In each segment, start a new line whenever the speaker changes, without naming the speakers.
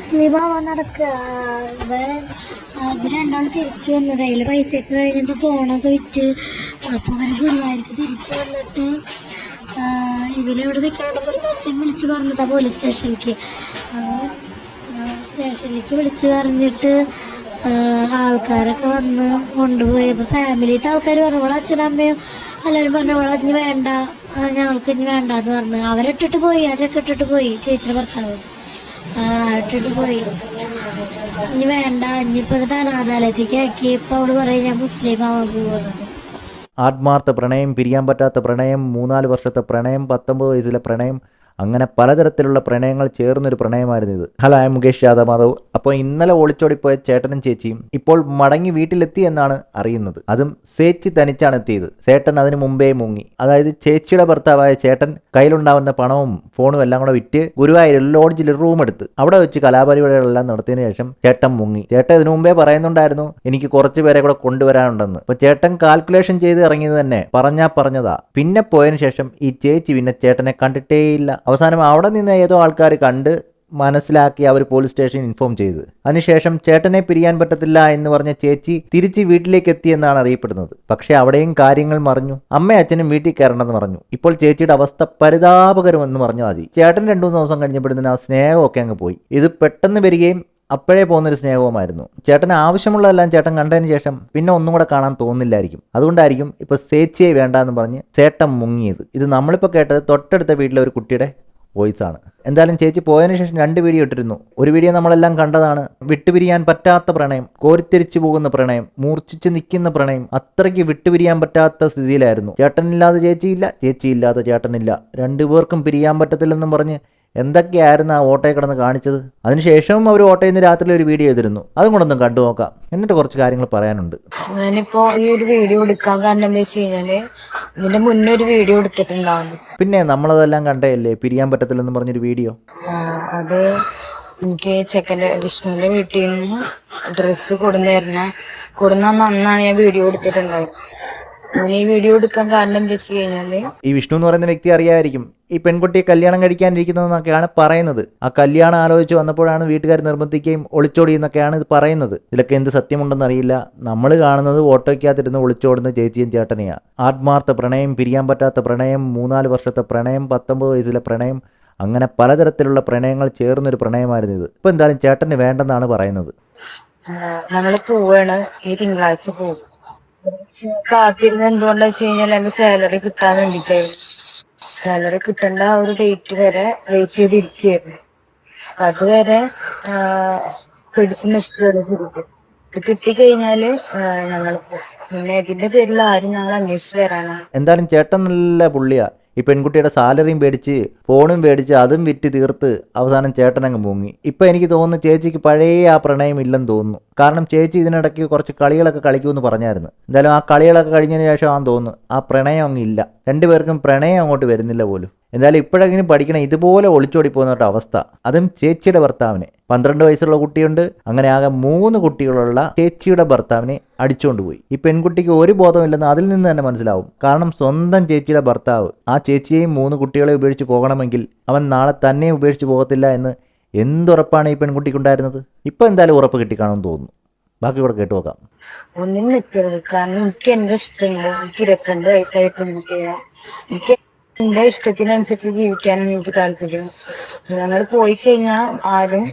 മുസ്ലിം ആവാൻ നടക്കുക ഇവർ രണ്ടാൾ തിരിച്ചു വന്നു കയ്യിൽ പൈസയൊക്കെ കഴിഞ്ഞിട്ട് ഫോണൊക്കെ വിറ്റ്. അപ്പോൾ അവർ ഗുരുവായൂർക്ക് തിരിച്ചു വന്നിട്ട് ഇവരെവിടെ ഇവരിവിടെ നിൽക്കണമെന്ന് ഒരു കസ്റ്റം വിളിച്ച് പറഞ്ഞതാ പോലീസ് സ്റ്റേഷനിലേക്ക് സ്റ്റേഷനിലേക്ക് വിളിച്ച് പറഞ്ഞിട്ട് ആൾക്കാരൊക്കെ വന്ന് കൊണ്ടുപോയി. അപ്പൊ ഫാമിലിത്തെ ആൾക്കാർ പറഞ്ഞു അവളെ അച്ഛനും അമ്മയും എല്ലാവരും പറഞ്ഞു അവളെ ഇനി വേണ്ട ഞങ്ങൾക്ക് ഇനി വേണ്ട എന്ന് പറഞ്ഞു. അവരിട്ടിട്ട് പോയി ആ ചെക്ക ഇട്ടിട്ട് പോയി ചേച്ചിയുടെ ഭർത്താവ്. ആ, ഇട്ടിട്ട് പോയി. ഇനി വേണ്ട എന്നിട്ട് അനാഥാലയത്തേക്ക് ആക്കി. ഇപ്പൊ പറയും ഞാൻ മുസ്ലിം ആവാൻ
ആത്മാർത്ഥ പ്രണയം പിരിയാൻ പറ്റാത്ത പ്രണയം മൂന്നാൽ വർഷത്തെ പ്രണയം പത്തൊമ്പത് വയസ്സിലെ പ്രണയം അങ്ങനെ പലതരത്തിലുള്ള പ്രണയങ്ങൾ ചേർന്നൊരു പ്രണയമായിരുന്നു ഇത്. Hello I Mukesh Yadav Madhav. അപ്പോൾ ഇന്നലെ ഒളിച്ചോടിപ്പോയ ചേട്ടനും ചേച്ചിയും ഇപ്പോൾ മടങ്ങി വീട്ടിലെത്തി എന്നാണ് അറിയുന്നത്. അതും സേച്ചി തനിച്ചാണ് എത്തിയത്. ചേട്ടൻ അതിന് മുമ്പേ മുങ്ങി. അതായത് ചേച്ചിയുടെ ഭർത്താവായ ചേട്ടൻ കയ്യിലുണ്ടാവുന്ന പണവും ഫോണും എല്ലാം കൂടെ വിറ്റ് ഗുരുവായൂർ ലോഡ്ജിൽ റൂം എടുത്ത് അവിടെ വെച്ച് കലാപരിപാടികളെല്ലാം നടത്തിയതിനു ശേഷം ചേട്ടൻ മുങ്ങി. ചേട്ടൻ ഇതിനു മുമ്പേ പറയുന്നുണ്ടായിരുന്നു എനിക്ക് കുറച്ച് പേരെ കൂടെ കൊണ്ടുവരാനുണ്ടെന്ന്. അപ്പൊ ചേട്ടൻ കാൽക്കുലേഷൻ ചെയ്ത് ഇറങ്ങിയത് തന്നെ പറഞ്ഞാ പറഞ്ഞതാ. പിന്നെ പോയതിനു ശേഷം ഈ ചേച്ചി പിന്നെ ചേട്ടനെ കണ്ടിട്ടേയില്ല. അവസാനം അവിടെ നിന്ന് ഏതോ ആൾക്കാർ കണ്ട് മനസ്സിലാക്കി അവർ പോലീസ് സ്റ്റേഷൻ ഇൻഫോം ചെയ്ത്. അതിനുശേഷം ചേട്ടനെ പിരിയാൻ പറ്റത്തില്ല എന്ന് പറഞ്ഞ ചേച്ചി തിരിച്ച് വീട്ടിലേക്ക് എത്തിയെന്നാണ് അറിയപ്പെടുന്നത്. പക്ഷേ അവിടെയും കാര്യങ്ങൾ മറിഞ്ഞു. അമ്മ അച്ഛനും വീട്ടിൽ കയറണമെന്ന് പറഞ്ഞു ഇപ്പോൾ ചേച്ചിയുടെ അവസ്ഥ പരിതാപകരമെന്ന് പറഞ്ഞു മതി. ചേട്ടൻ രണ്ടു മൂന്ന് ദിവസം കഴിഞ്ഞപ്പോഴത്തേന് ആ സ്നേഹമൊക്കെ അങ്ങ് പോയി. ഇത് പെട്ടെന്ന് വരികയും അപ്പോഴേ പോകുന്നൊരു സ്നേഹവുമായിരുന്നു. ചേട്ടന് ആവശ്യമുള്ളതെല്ലാം ചേട്ടൻ കണ്ടതിന് ശേഷം പിന്നെ ഒന്നും കൂടെ കാണാൻ തോന്നില്ലായിരിക്കും. അതുകൊണ്ടായിരിക്കും ഇപ്പൊ സേച്ചിയെ വേണ്ട എന്ന് പറഞ്ഞ് ചേട്ടൻ മുങ്ങിയത്. ഇത് നമ്മളിപ്പോൾ കേട്ടത് തൊട്ടടുത്ത വീട്ടിലെ ഒരു കുട്ടിയുടെ വോയിസ് ആണ് എന്തായാലും ചേച്ചി പോയതിനു ശേഷം രണ്ട് വീഡിയോ ഇട്ടിരുന്നു. ഒരു വീഡിയോ നമ്മളെല്ലാം കണ്ടതാണ്. വിട്ടുപിരിയാൻ പറ്റാത്ത പ്രണയം കോരിത്തിരിച്ചു പോകുന്ന പ്രണയം മൂർച്ഛിച്ച് നിൽക്കുന്ന പ്രണയം അത്രയ്ക്ക് വിട്ടുപിരിയാൻ പറ്റാത്ത സ്ഥിതിയിലായിരുന്നു. ചേട്ടനില്ലാതെ ചേച്ചിയില്ല ചേച്ചിയില്ലാതെ ചേട്ടനില്ല. രണ്ടുപേർക്കും പിരിയാൻ പറ്റത്തില്ലെന്നും പറഞ്ഞ് എന്തൊക്കെയായിരുന്നു ആ ഓട്ടോയിൽ കിടന്ന് കാണിച്ചത്? അതിനുശേഷം അവർ ഓട്ടോയിൽ നിന്ന് രാത്രി ഒരു വീഡിയോ ചെയ്തിരുന്നു. അതും കൂടെ ഒന്ന് കണ്ടു നോക്കാം. എന്നിട്ട് കുറച്ച് കാര്യങ്ങൾ പറയാനുണ്ട്.
ഞാനിപ്പോ ഈ ഒരു വീഡിയോ എടുക്കാൻ കാരണം എന്താ വെച്ച് കഴിഞ്ഞാൽ ഇതിന്റെ മുന്നേ ഒരു വീഡിയോ എടുത്തിട്ടുണ്ടാവും
പിന്നെ നമ്മളതെല്ലാം കണ്ടതല്ലേ? പിരിയാൻ പറ്റത്തില്ലെന്ന് പറഞ്ഞൊരു വീഡിയോ?
അത് എനിക്ക് ചെക്കന്റെ വിഷ്ണുവിന്റെ വീട്ടിൽ നിന്ന് ഡ്രസ്സ് കൊടുന്നായിരുന്നു കൊടുന്ന അന്നാണ് ഞാൻ വീഡിയോ എടുത്തിട്ടുണ്ടായത്. ഈ വീഡിയോ എടുക്കാൻ കാരണം എന്താ വെച്ച് കഴിഞ്ഞാൽ?
ഈ വിഷ്ണു എന്ന് പറയുന്ന വ്യക്തി അറിയാമായിരിക്കും ഈ പെൺകുട്ടിയെ കല്യാണം കഴിക്കാനിരിക്കുന്നതെന്നൊക്കെയാണ് പറയുന്നത്. ആ കല്യാണം ആലോചിച്ച് വന്നപ്പോഴാണ് വീട്ടുകാർ നിർബന്ധിക്കുകയും ഒളിച്ചോടിയെന്നൊക്കെയാണ് ഇത് പറയുന്നത്. ഇതിലൊക്കെ എന്ത് സത്യമുണ്ടെന്ന് അറിയില്ല. നമ്മൾ കാണുന്നത് ഓട്ടോയ്ക്കകത്തിരുന്ന് ഒളിച്ചോടുന്ന ചേച്ചിയും ചേട്ടനെയാണ് ആത്മാർത്ഥ പ്രണയം പിരിയാൻ പറ്റാത്ത പ്രണയം മൂന്നാൽ വർഷത്തെ പ്രണയം പത്തൊമ്പത് വയസ്സിലെ പ്രണയം അങ്ങനെ പലതരത്തിലുള്ള പ്രണയങ്ങൾ ചേർന്നൊരു പ്രണയമായിരുന്നു ഇത്. ഇപ്പം എന്തായാലും ചേട്ടന് വേണ്ടെന്നാണ് പറയുന്നത്.
ഞങ്ങൾ പോവാണ്. ഈ തിങ്കളാഴ്ച പോകും. കാത്തിരുന്ന് എന്തുകൊണ്ടാ വെച്ച് കഴിഞ്ഞാൽ എന്റെ സാലറി കിട്ടാൻ വേണ്ടിട്ടായിരുന്നു സാലറി കിട്ടേണ്ട ആ ഒരു ഡേറ്റ് വരെ വെയിറ്റ് ചെയ്തിരിക്കുകയായിരുന്നു. അതുവരെ പിടിച്ചു നിൽക്കുകയാണ് കിട്ടിക്കഴിഞ്ഞാൽ ഞങ്ങൾ പിന്നെ ഇതിന്റെ പേരിൽ ആരും ഞങ്ങൾ അന്വേഷിച്ച് വരാനാണ്.
എന്തായാലും ചേട്ടൻ നല്ല പുള്ളിയാ. ഈ പെൺകുട്ടിയുടെ സാലറിയും മേടിച്ച് ഫോണും മേടിച്ച് അതും വിറ്റ് തീർത്ത് അവസാനം ചേട്ടനങ്ങ് മുങ്ങി. ഇപ്പം എനിക്ക് തോന്നുന്നു ചേച്ചിക്ക് പഴയ ആ പ്രണയം ഇല്ലെന്ന് തോന്നുന്നു. കാരണം ചേച്ചി ഇതിനിടയ്ക്ക് കുറച്ച് കളികളൊക്കെ കളിക്കുമെന്ന് പറഞ്ഞായിരുന്നു. എന്തായാലും ആ കളികളൊക്കെ കഴിഞ്ഞതിന് ശേഷം ആണെന്ന് തോന്നുന്നു. ആ പ്രണയം അങ്ങ് ഇല്ല. രണ്ടുപേർക്കും പ്രണയം അങ്ങോട്ട് വരുന്നില്ല പോലും. എന്തായാലും ഇപ്പോഴെങ്കിലും പഠിക്കണം ഇതുപോലെ ഒളിച്ചോടി പോകുന്ന ഒരു അവസ്ഥ. അതും ചേച്ചിയുടെ ഭർത്താവിനെ. പന്ത്രണ്ട് വയസ്സുള്ള കുട്ടിയുണ്ട്. അങ്ങനെ ആകെ മൂന്ന് കുട്ടികളുള്ള ചേച്ചിയുടെ ഭർത്താവിനെ അടിച്ചുകൊണ്ട് പോയി ഈ പെൺകുട്ടിക്ക് ഒരു ബോധമില്ലെന്ന് അതിൽ നിന്ന് തന്നെ മനസ്സിലാവും. കാരണം സ്വന്തം ചേച്ചിയുടെ ഭർത്താവ് ആ ചേച്ചിയെയും മൂന്ന് കുട്ടികളെ ഉപേക്ഷിച്ച് പോകണമെങ്കിൽ അവൻ നാളെ തന്നെ ഉപേക്ഷിച്ച് പോകത്തില്ല എന്ന് എന്തുറപ്പാണ് ഈ പെൺകുട്ടിക്കുണ്ടായിരുന്നത്? ഇപ്പം എന്തായാലും ഉറപ്പ് കിട്ടിക്കാണെന്ന് തോന്നുന്നു. ബാക്കി കൂടെ കേട്ടു നോക്കാം.
ഒന്നും കാരണം എനിക്ക് എന്റെ ഇഷ്ടമില്ല എനിക്ക് ഇരുപത്തിരണ്ട് വയസ്സായിട്ട് എനിക്ക് എന്റെ ഇഷ്ടത്തിനനുസരിച്ച് ജീവിക്കാനാണ് എനിക്ക് താല്പര്യം. ഞങ്ങൾ പോയി കഴിഞ്ഞാൽ ആരും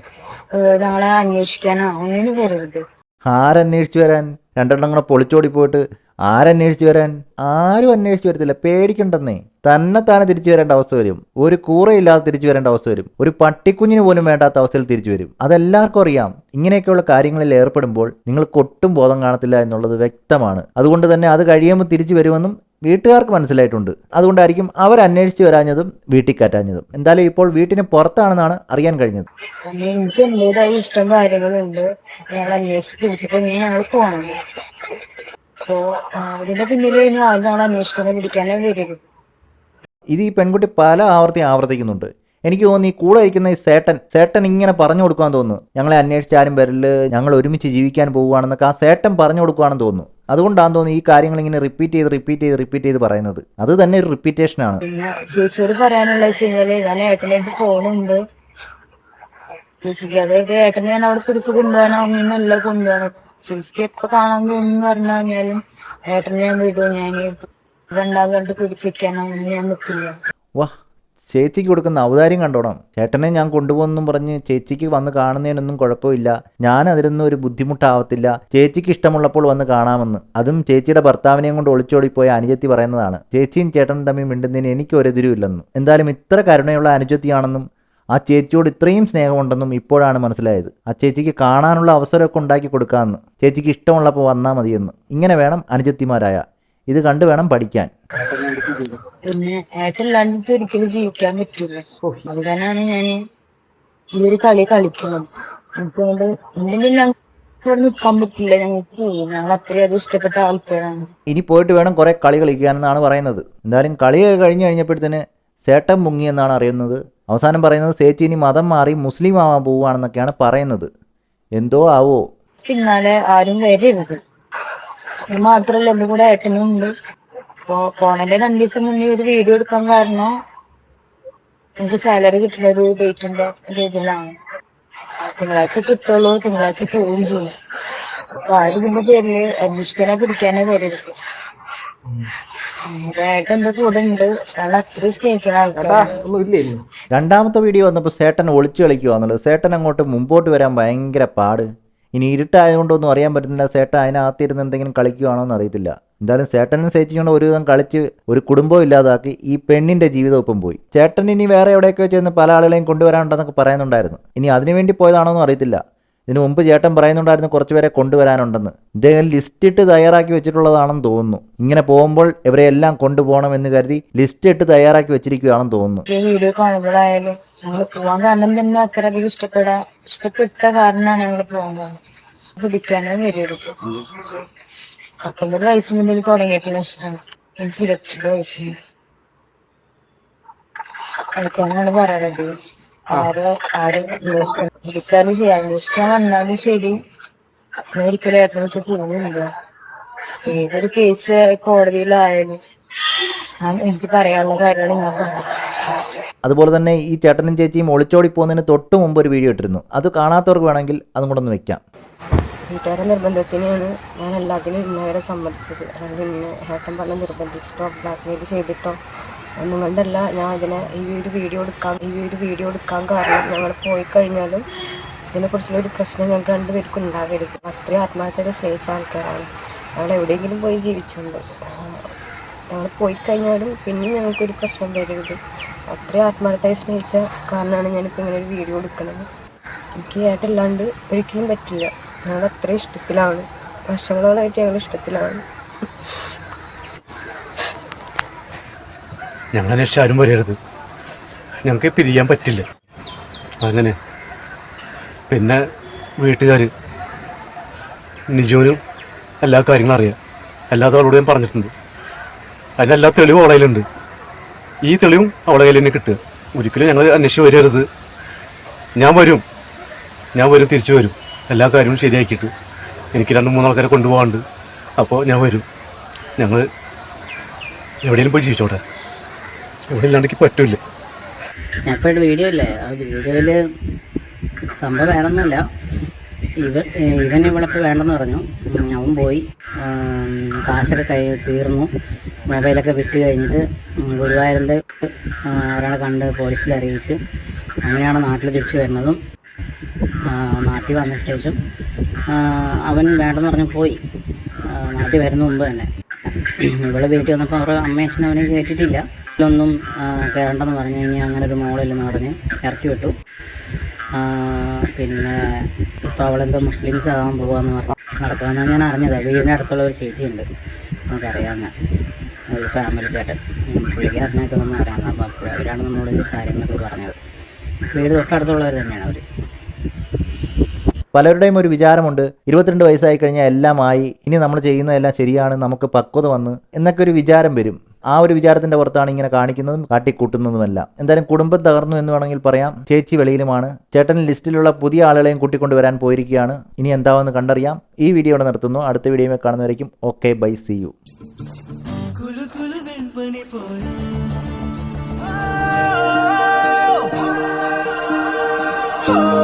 ഞങ്ങളെ അന്വേഷിക്കാനോ അങ്ങനെ വരരുത്.
ആരന്വേഷിച്ചു വരാൻ? രണ്ടെണ്ണം കൂടെ പൊളിച്ചോടി പോയിട്ട് ആരന്വേഷിച്ചു വരാൻ? ആരും അന്വേഷിച്ചു വരത്തില്ല. പേടിക്കണ്ടെന്നേ. തന്നെ താനെ തിരിച്ചു വരേണ്ട അവസ്ഥ വരും. ഒരു കൂറയില്ലാതെ തിരിച്ചു വരേണ്ട അവസ്ഥ വരും. ഒരു പട്ടിക്കുഞ്ഞിന് പോലും വേണ്ടാത്ത അവസ്ഥയിൽ തിരിച്ചു വരും. അതെല്ലാവർക്കും അറിയാം. ഇങ്ങനെയൊക്കെയുള്ള കാര്യങ്ങളിൽ ഏർപ്പെടുമ്പോൾ നിങ്ങൾക്ക് ഒട്ടും ബോധം കാണത്തില്ല എന്നുള്ളത് വ്യക്തമാണ്. അതുകൊണ്ട് തന്നെ അത് കഴിയുമ്പോൾ തിരിച്ചു വരുമെന്നും വീട്ടുകാർക്ക് മനസ്സിലായിട്ടുണ്ട്. അതുകൊണ്ടായിരിക്കും അവർ അന്വേഷിച്ചു വരാഞ്ഞതും വീട്ടിൽ കയറ്റാഞ്ഞതും. എന്തായാലും ഇപ്പോൾ വീട്ടിന് പുറത്താണെന്നാണ് അറിയാൻ കഴിഞ്ഞത്.
പിന്നെ എനിക്ക് എന്റേതായ ഇഷ്ടം കാര്യങ്ങളുണ്ട്. ഞങ്ങൾ അന്വേഷിച്ച് ഞങ്ങൾ പോകണം പിന്നിൽ
ഇത് ഈ പെൺകുട്ടി പല ആവർത്തി ആവർത്തിക്കുന്നുണ്ട്. എനിക്ക് തോന്നുന്നു ഈ കൂടെ ഇരിക്കുന്ന ഈ സേട്ടൻ സേട്ടൻ ഇങ്ങനെ പറഞ്ഞു കൊടുക്കാൻ തോന്നുന്നു. ഞങ്ങളെ അന്വേഷിച്ച് ആരും വരില്ല. ഞങ്ങൾ ഒരുമിച്ച് ജീവിക്കാൻ പോവുകയാണെന്നൊക്കെ ആ സേട്ടൻ പറഞ്ഞു കൊടുക്കുകയാണെന്ന് തോന്നുന്നു. അതുകൊണ്ടാണ് തോന്നി ഈ കാര്യങ്ങൾ ഇങ്ങനെ റിപ്പീറ്റ് ചെയ്ത് റിപ്പീറ്റ് ചെയ്ത് റിപ്പീറ്റ് ചെയ്ത് പറയുന്നത്. അത് തന്നെ ഒരു റിപ്പീറ്റേഷൻ ആണ്.
പിന്നെ ചേച്ചിയോട് പറയാനുള്ള വെച്ച് ഞാൻ ഏട്ടനായിട്ട് ഫോണുണ്ട് ചേച്ചിക്ക് അതായത് ഏട്ടനെ ഞാൻ അവിടെ പിടിച്ച് കൊണ്ടുപോകാനാവുന്നല്ല കൊണ്ടുപോകണം ചേച്ചിക്ക് എപ്പോ കാണാൻ തോന്നുന്നു പറഞ്ഞു കഴിഞ്ഞാലും ഏട്ടനെ ഞാൻ വിടും. ഞാൻ രണ്ടാം കണ്ട് പിടിച്ചിരിക്കാനൊന്നും ഞാൻ നിൽക്കില്ല
വാ ചേച്ചിക്ക് കൊടുക്കുന്ന അവതാരം കണ്ടോണം. ചേട്ടനെ ഞാൻ കൊണ്ടുപോകുന്നു പറഞ്ഞ് ചേച്ചിക്ക് വന്ന് കാണുന്നതിനൊന്നും കുഴപ്പമില്ല. ഞാൻ അതിലൊന്നും ഒരു ബുദ്ധിമുട്ടാവത്തില്ല. ചേച്ചിക്ക് ഇഷ്ടമുള്ളപ്പോൾ വന്ന് കാണാമെന്ന്. അതും ചേച്ചിയുടെ ഭർത്താവിനെയും കൊണ്ട് ഒളിച്ചോടിപ്പോയ അനുജത്തി പറയുന്നതാണ്. ചേച്ചിയും ചേട്ടനും തമ്മിൽ മിണ്ടുന്നതിന് എനിക്ക് ഒരെതിരുമില്ലെന്നും. എന്തായാലും ഇത്ര കരുണയുള്ള അനുജത്തിയാണെന്നും ആ ചേച്ചിയോട് ഇത്രയും സ്നേഹമുണ്ടെന്നും ഇപ്പോഴാണ് മനസ്സിലായത്. ആ ചേച്ചിക്ക് കാണാനുള്ള അവസരമൊക്കെ ഉണ്ടാക്കി കൊടുക്കാമെന്ന്. ചേച്ചിക്ക് ഇഷ്ടമുള്ളപ്പോൾ വന്നാൽ മതിയെന്ന്. ഇങ്ങനെ വേണം അനുജത്തിമാരായ. ഇത് കണ്ടു വേണം പഠിക്കാൻ.
പിന്നെ അയാൾക്കല്ലാണ്ട് ഒരിക്കലും ജീവിക്കാൻ പറ്റില്ല അതുകൊണ്ടാണ് ഞാൻ ഈ ഒരു കളി കളിക്കുന്നത്. എനിക്കതുകൊണ്ട് എന്തെങ്കിലും ഞങ്ങൾക്ക് ഇവിടെ നിൽക്കാൻ പറ്റില്ല. ഞങ്ങൾക്ക് ഞങ്ങൾ അത്രയും ഇഷ്ടപ്പെട്ട ആൾക്കാരാണ്.
ഇനി പോയിട്ട് വേണം കുറെ കളി കളിക്കാനെന്നാണ് പറയുന്നത്. എന്തായാലും കളി കഴിഞ്ഞു കഴിഞ്ഞപ്പോഴത്തേന് സേട്ടൻ മുങ്ങി എന്നാണ് അറിയുന്നത്. അവസാനം പറയുന്നത് സേച്ചി ഇനി മതം മാറി മുസ്ലിം ആവാൻ പോവുകയാണെന്നൊക്കെയാണ് പറയുന്നത്. എന്തോ ആവോ?
പിന്നാലെ ആരും വരരുത്. മാത്രല്ല എന്റെ കൂടെ ഏട്ടനും ഉണ്ട്. അപ്പൊ പോണന്റെ രണ്ടു ദിവസം മുന്നേ ഒരു വീഡിയോ എടുക്കാൻ കാരണം എനിക്ക് സാലറി കിട്ടുന്ന ഒരു ഡേറ്റിന്റെ രീതിയിലാണ് തിങ്കളാഴ്ച കിട്ടുള്ളൂ തിങ്കളാഴ്ച പോവുകയും ചെയ്യും. അപ്പൊ ആ ഇതിന്റെ പേരിൽ അന്വേഷിക്കാനെ പിടിക്കാനേ ആൾക്കാരാണ്.
രണ്ടാമത്തെ വീഡിയോ വന്നപ്പോ സേട്ടൻ ഒളിച്ചു കളിക്കുവാന്നുള്ളത്. സേട്ടൻ അങ്ങോട്ട് മുമ്പോട്ട് വരാൻ ഭയങ്കര പാട്. ഇനി ഇരുട്ടായതുകൊണ്ടൊന്നും അറിയാൻ പറ്റുന്നില്ല. സേട്ടൻ അതിനകത്തിരുന്ന് എന്തെങ്കിലും കളിക്കുകയാണോ എന്ന് അറിയത്തില്ല. എന്തായാലും ചേട്ടനും സേച്ചിയോണ്ട് ഒരു വിധം കളിച്ച് ഒരു കുടുംബം ഇല്ലാതാക്കി ഈ പെണ്ണിന്റെ ജീവിതം ഒപ്പം പോയി. ചേട്ടൻ ഇനി വേറെ എവിടെയൊക്കെ ചെന്ന് പല ആളുകളെയും കൊണ്ടുവരാനുണ്ടെന്നൊക്കെ പറയുന്നുണ്ടായിരുന്നു. ഇനി അതിനുവേണ്ടി പോയതാണോ എന്ന് അറിയത്തില്ല. ഇതിനു മുമ്പ് ചേട്ടൻ പറയുന്നുണ്ടായിരുന്നു കുറച്ചുപേരെ കൊണ്ടുവരാനുണ്ടെന്ന്. ഇദ്ദേഹം ലിസ്റ്റ് ഇട്ട് തയ്യാറാക്കി വെച്ചിട്ടുള്ളതാണെന്ന് തോന്നുന്നു. ഇങ്ങനെ പോകുമ്പോൾ ഇവരെല്ലാം കൊണ്ടുപോകണം എന്ന് കരുതി ലിസ്റ്റ് ഇട്ട് തയ്യാറാക്കി വെച്ചിരിക്കുകയാണെന്ന് തോന്നുന്നു.
വീഡിയോ കാണുമ്പോഴായാലും ഞങ്ങൾ പോവാൻ കാരണം തന്നെ കാരണമാണ് പോകാൻ പറയണത് ആരോ ആരെ ചെയ്യാൻ അന്വേഷിക്കാൻ വന്നാലും ശരി. ഒരിക്കലും ഏട്ടനൊക്കെ പോകുന്നില്ല ഏതൊരു കേസ് കോടതിയിലായാലും എനിക്ക് പറയാനുള്ള കാര്യങ്ങൾ ഞാൻ പറഞ്ഞു.
അതുപോലെ തന്നെ ഈ ചേട്ടനും ചേച്ചിയും ഒളിച്ചോടി പോകുന്നതിന് തൊട്ട് മുമ്പ് ഒരു വീഡിയോ ഇട്ടിരുന്നു. അത് കാണാത്തവർക്ക് വേണമെങ്കിൽ അതും കൂടെ ഒന്ന് വെക്കാം.
വീട്ടുകാരുടെ നിർബന്ധത്തിനാണ് ഞാൻ എല്ലാത്തിനും ഇന്നവരെ സമ്മതിച്ചത്. അല്ലെങ്കിൽ ഇന്ന് ഏട്ടൻ പറഞ്ഞ് നിർബന്ധിച്ചിട്ടോ ബ്ലാക്ക്മെയിൽ ചെയ്തിട്ടോ നിങ്ങളുടെ അല്ല ഞാൻ ഇതിനെ ഈ ഒരു വീഡിയോ എടുക്കാൻ ഈ ഒരു വീഡിയോ എടുക്കാൻ കാരണം ഞങ്ങൾ പോയി കഴിഞ്ഞാലും ഇതിനെക്കുറിച്ചുള്ള ഒരു പ്രശ്നം ഞങ്ങൾക്ക് രണ്ടുപേർക്കും ഉണ്ടാവരുത്. അത്രയും ആത്മാർത്ഥത സ്നേഹിച്ച ആൾക്കാരാണ്. ഞങ്ങൾ എവിടെയെങ്കിലും പോയി ജീവിച്ചുണ്ട് ഞങ്ങൾ പോയി കഴിഞ്ഞാലും പിന്നെയും ഞങ്ങൾക്കൊരു പ്രശ്നം വരരുത്. അത്രയും ആത്മാർത്ഥമായി സ്നേഹിച്ച കാരണമാണ് ഞാനിപ്പോൾ ഇങ്ങനെ ഒരു വീഡിയോ എടുക്കുന്നത്. എനിക്ക് ഏതല്ലാണ്ട് ഒരിക്കലും പറ്റില്ല. ഞങ്ങൾ അത്രയും ഇഷ്ടത്തിലാണ്. വർഷങ്ങളോളായിട്ട് ഞങ്ങൾ ഇഷ്ടത്തിലാണ്.
അന്വേഷിച്ച് ആരും വരരുത്. ഞങ്ങൾക്ക് പിരിയാൻ പറ്റില്ല. അങ്ങനെ. പിന്നെ വീട്ടുകാർ നിജോനും എല്ലാ കാര്യങ്ങളും അറിയാം. അല്ലാതെ അവളോട് ഞാൻ പറഞ്ഞിട്ടുണ്ട്. അതിനെല്ലാ തെളിവും അവളെ കയ്യിലുണ്ട്. ഈ തെളിവും അവളെ കയ്യിൽ തന്നെ കിട്ടുക. ഒരിക്കലും ഞങ്ങൾ അന്വേഷിച്ച് വരരുത്. ഞാൻ വരും. ഞാൻ വരും തിരിച്ചു വരും. എല്ലാ കാര്യവും ശരിയാക്കിയിട്ട്. എനിക്ക് രണ്ട് മൂന്നാൾക്കാരെ കൊണ്ടുപോകാണ്ട് അപ്പോൾ ഞാൻ വരും. ഞങ്ങൾ എവിടെയെങ്കിലും പോയി ജീവിച്ചോട്ടെ. ഇവിടെ ഇല്ലാണ്ടെങ്കിൽ പറ്റില്ല
ഞാൻ വീഡിയോ ഇല്ലേ? ആ വീഡിയോയിൽ സംഭവം വേണമെന്നില്ല ഇവൻ ഇവൻ ഇവളിപ്പോൾ വേണ്ടെന്ന് പറഞ്ഞു. അവൻ പോയി. കാശൊക്കെ കൈ തീർന്നു. മൊബൈലൊക്കെ വിറ്റ് കഴിഞ്ഞിട്ട് ഗുരുവായൂരിന്റെ ഒരാളെ കണ്ട് പോലീസിൽ അറിയിച്ച് അങ്ങനെയാണ് നാട്ടിൽ തിരിച്ചു വരുന്നതും നാട്ടിൽ വന്ന ശേഷം അവൻ വേണ്ടെന്ന് പറഞ്ഞു പോയി. നാട്ടിൽ വരുന്ന മുമ്പ് തന്നെ. ഇവളെ വീട്ടിൽ വന്നപ്പോൾ അവരുടെ അമ്മയച്ഛൻ അവനെ കേട്ടിട്ടില്ല. ഇതിലൊന്നും കയറണ്ടെന്ന് പറഞ്ഞു കഴിഞ്ഞാൽ അങ്ങനെ ഒരു മോളില്ലെന്ന് പറഞ്ഞ് ഇറക്കി വിട്ടു. പിന്നെ ഇപ്പോൾ അവളെന്തോ മുസ്ലിംസ് ആവാൻ പോകാമെന്ന് പറഞ്ഞു നടക്കാമെന്നാണ് ഞാൻ അറിഞ്ഞത്. വീടിന്റെ അടുത്തുള്ള ഒരു ചേച്ചിയുണ്ട്. നമുക്കറിയാവുന്ന ഒരു ഫാമിലി ചേട്ടൻ. പുള്ളിക്ക് പുള്ളിക്കാരനൊക്കെ നമ്മൾ അറിയാവുന്ന അപ്പോൾ അപ്പോൾ അവരാണ് നമ്മളോട് ഈ കാര്യങ്ങളൊക്കെ പറഞ്ഞത്. വീട് തൊട്ടടുത്തുള്ളവർ തന്നെയാണ് അവർ
പലരുടെയും ഒരു വിചാരമുണ്ട് ഇരുപത്തിരണ്ട് വയസ്സായി കഴിഞ്ഞാൽ എല്ലാം ആയി ഇനി നമ്മൾ ചെയ്യുന്നതെല്ലാം ശരിയാണ് നമുക്ക് പക്വത വന്ന് എന്നൊക്കെ ഒരു വിചാരം വരും. ആ ഒരു വിചാരത്തിന്റെ പുറത്താണ് ഇങ്ങനെ കാണിക്കുന്നതും കാട്ടിക്കൂട്ടുന്നതുമെല്ലാം. എന്തായാലും കുടുംബം തകർന്നു എന്ന് വേണമെങ്കിൽ പറയാം. ചേച്ചി വെളിയിലുമാണ്. ചേട്ടൻ ലിസ്റ്റിലുള്ള പുതിയ ആളുകളെയും കൂട്ടിക്കൊണ്ടുവരാൻ പോയിരിക്കുകയാണ്. ഇനി എന്താവെന്ന് കണ്ടറിയാം. ഈ വീഡിയോ ഇവിടെ നിർത്തുന്നു. അടുത്ത വീഡിയോയിൽ കാണുന്നവരേക്കും ഓക്കെ ബൈ സി യു.
കുലു